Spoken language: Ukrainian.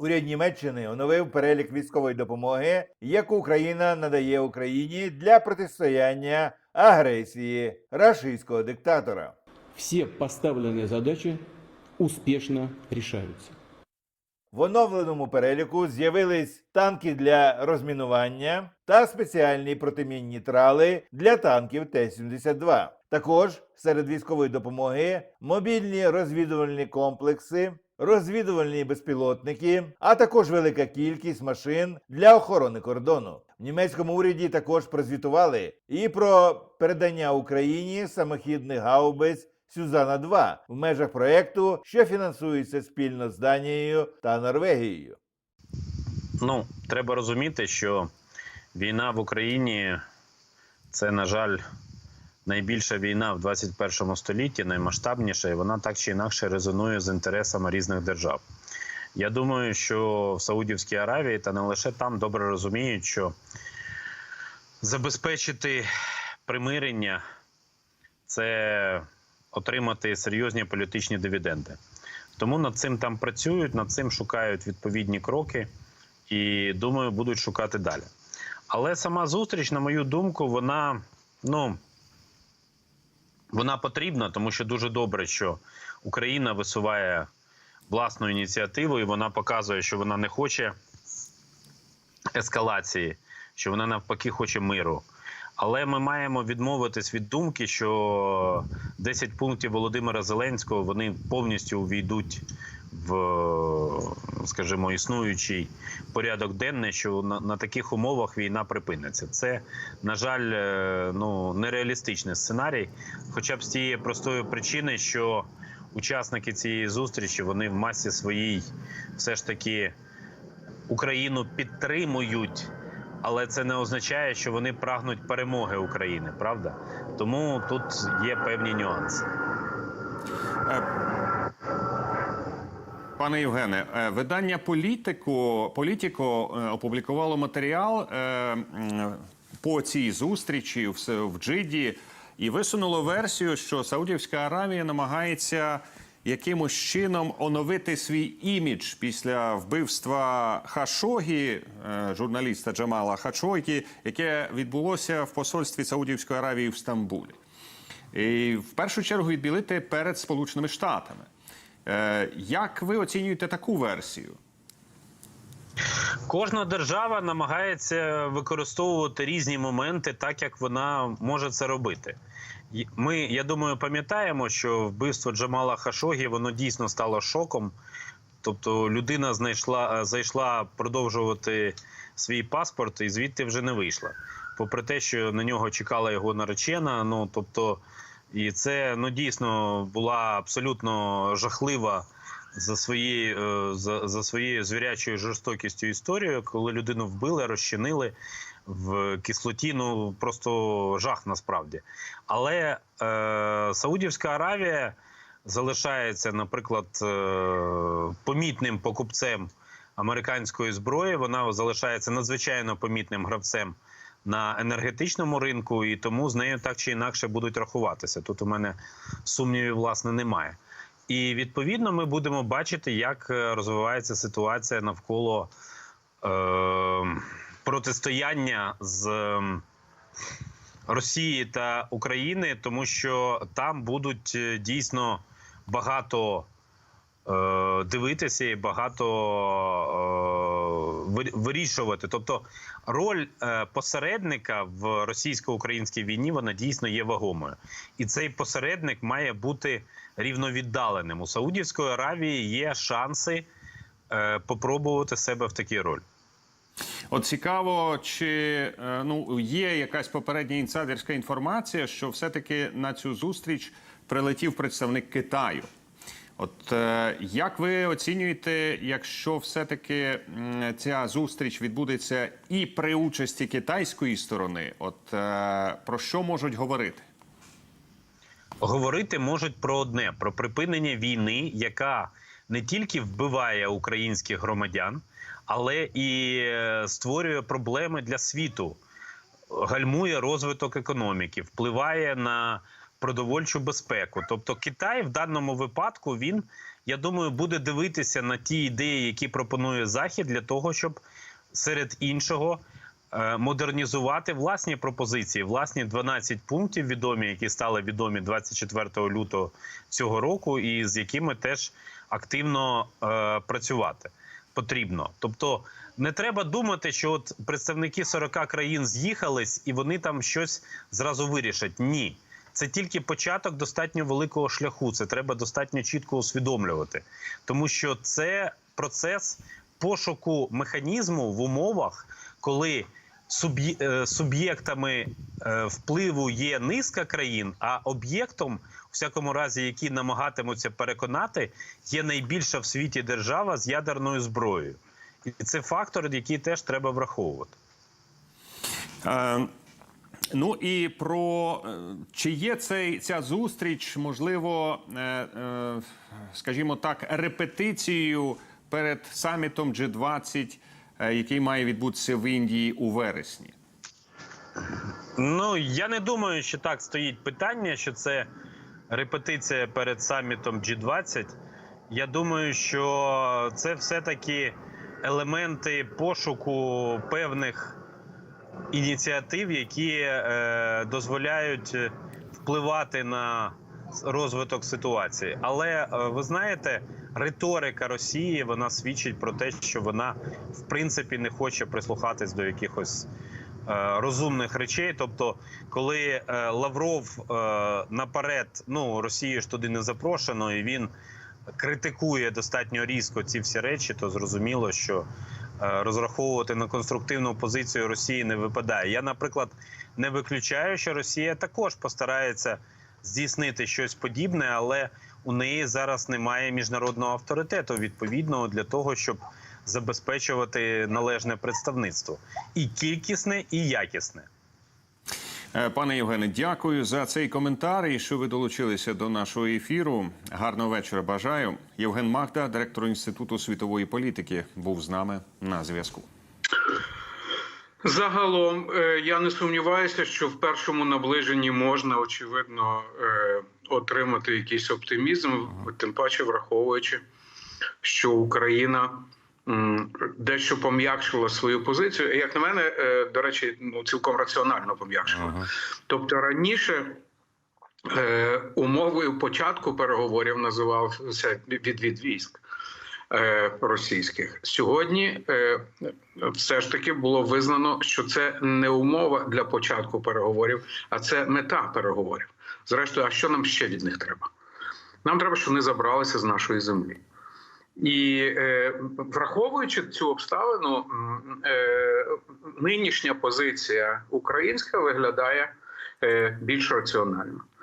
Уряд Німеччини оновив перелік військової допомоги, яку Україна надає Україні для протистояння агресії рашистського диктатора. Все поставленные задачи успешно решаются. В оновленому переліку з'явились танки для розмінування та спеціальні протимінні трали для танків Т-72. Також серед військової допомоги мобільні розвідувальні комплекси, розвідувальні безпілотники, а також велика кількість машин для охорони кордону. В німецькому уряді також прозвітували і про передання Україні самохідних гаубиць Сюзана 2 в межах проекту, що фінансується спільно з Данією та Норвегією. Ну, треба розуміти, що війна в Україні це, на жаль, найбільша війна в 21 столітті, наймасштабніша, і вона так чи інакше резонує з інтересами різних держав. Я думаю, що в Саудівській Аравії та не лише там добре розуміють, що забезпечити примирення це отримати серйозні політичні дивіденди. Тому над цим там працюють, над цим шукають відповідні кроки і думаю, будуть шукати далі. Але сама зустріч, на мою думку, вона ну вона потрібна, тому що дуже добре, що Україна висуває власну ініціативу, і вона показує, що вона не хоче ескалації, що вона навпаки хоче миру. Але ми маємо відмовитись від думки, що 10 пунктів Володимира Зеленського вони повністю увійдуть в, скажімо, існуючий порядок денний, що на, на таких умовах війна припиниться. Це, на жаль, е, ну нереалістичний сценарій, хоча б з тієї простої причини, що учасники цієї зустрічі вони в масі своїй все ж таки Україну підтримують. Але це не означає, що вони прагнуть перемоги України, правда? Тому тут є певні нюанси. Пане Євгене, е, видання Політико Політіко е, опублікувало матеріал е, по цій зустрічі в Джиді і висунуло версію, що Саудівська Аравія намагається якимось чином оновити свій імідж після вбивства Хашогі, журналіста Джамала Хашогі, яке відбулося в посольстві Саудівської Аравії в Стамбулі. І в першу чергу відбілити перед Сполученими Штатами. Е, Як ви оцінюєте таку версію? Кожна держава намагається використовувати різні моменти так, як вона може це робити. Ми, я думаю, пам'ятаємо, що вбивство Джамала Хашогі воно дійсно стало шоком. Тобто людина знайшла, зайшла продовжувати свій паспорт і звідти вже не вийшла. Попри те, що на нього чекала його наречена. Ну тобто, і це ну дійсно була абсолютно жахлива за своєю е, за, за своєю звірячою жорстокістю історією, коли людину вбили, розчинили в кислоті. Ну просто жах насправді. Але е, Саудівська Аравія залишається, наприклад, е, помітним покупцем американської зброї. Вона залишається надзвичайно помітним гравцем на енергетичному ринку, і тому з нею так чи інакше будуть рахуватися. Тут у мене сумнівів власне немає. І відповідно ми будемо бачити, як е, розвивається ситуація навколо е, протистояння з ем, Росії та України, тому що там будуть е, дійсно багато дивитися і багато е, вирішувати. Тобто роль е, посередника в російсько-українській війні вона дійсно є вагомою, і цей посередник має бути рівновіддаленим. У Саудівської Аравії є шанси е, попробувати себе в такій ролі. От цікаво, чи е, ну є якась попередня інсайдерська інформація, що все-таки на цю зустріч прилетів представник Китаю. От е, як ви оцінюєте, якщо все-таки ця зустріч відбудеться і при участі китайської сторони, от е, про що можуть говорити? говорити можуть про одне: про припинення війни, яка не тільки вбиває українських громадян, але і е, створює проблеми для світу, гальмує розвиток економіки, впливає на продовольчу безпеку. Тобто, Китай в даному випадку він я думаю, буде дивитися на ті ідеї, які пропонує Захід, для того, щоб серед іншого е, модернізувати власні пропозиції, власні 12 пунктів відомі, які стали відомі 24 лютого цього року, і з якими теж активно е, працювати потрібно. Тобто не треба думати, що от представники 40 країн з'їхались і вони там щось зразу вирішать. Ні. Це тільки початок достатньо великого шляху. Це треба достатньо чітко усвідомлювати, тому що це процес пошуку механізму в умовах, коли е, суб'єктами е, впливу є низка країн, а об'єктом, у всякому разі, які намагатимуться переконати, є найбільша в світі держава з ядерною зброєю. І це фактор, який теж треба враховувати. Е, ну і про е, чи є цей, ця зустріч, можливо, е, е, скажімо так, репетицією перед самітом G20, е, який має відбутися в Індії у вересні? Ну я не думаю, що так стоїть питання, що це репетиція перед самітом G20. Я думаю, що це все-таки елементи пошуку певних ініціатив, які е, дозволяють е, впливати на розвиток ситуації. Але е, ви знаєте, риторика Росії вона свідчить про те, що вона в принципі не хоче прислухатись до якихось е, розумних речей. Тобто, коли е, Лавров наперед, ну Росію ж туди не запрошено, і він критикує достатньо різко ці всі речі, то зрозуміло, що розраховувати на конструктивну позицію Росії не випадає. Я, наприклад, не виключаю, що Росія також постарається здійснити щось подібне, але у неї зараз немає міжнародного авторитету відповідного для того, щоб забезпечувати належне представництво і кількісне, і якісне. Е, Пане Євгене, дякую за цей коментар і що ви долучилися до нашого ефіру. Гарного вечора бажаю. Євген Магда, директор Інституту світової політики, був з нами на зв'язку. Загалом е, я не сумніваюся, що в першому наближенні можна очевидно е, отримати якийсь оптимізм, тим паче враховуючи, що Україна дещо пом'якшила свою позицію. Як на мене, е, до речі, ну цілком раціонально пом'якшила. Тобто раніше. Е, умовою початку переговорів називався відвід військ е, російських. Сьогодні е, все ж таки було визнано, що це не умова для початку переговорів, а це мета переговорів. Зрештою, а що нам ще від них треба? Нам треба, щоб вони забралися з нашої землі. І е, враховуючи цю обставину, е, нинішня позиція українська виглядає е, більш раціонально.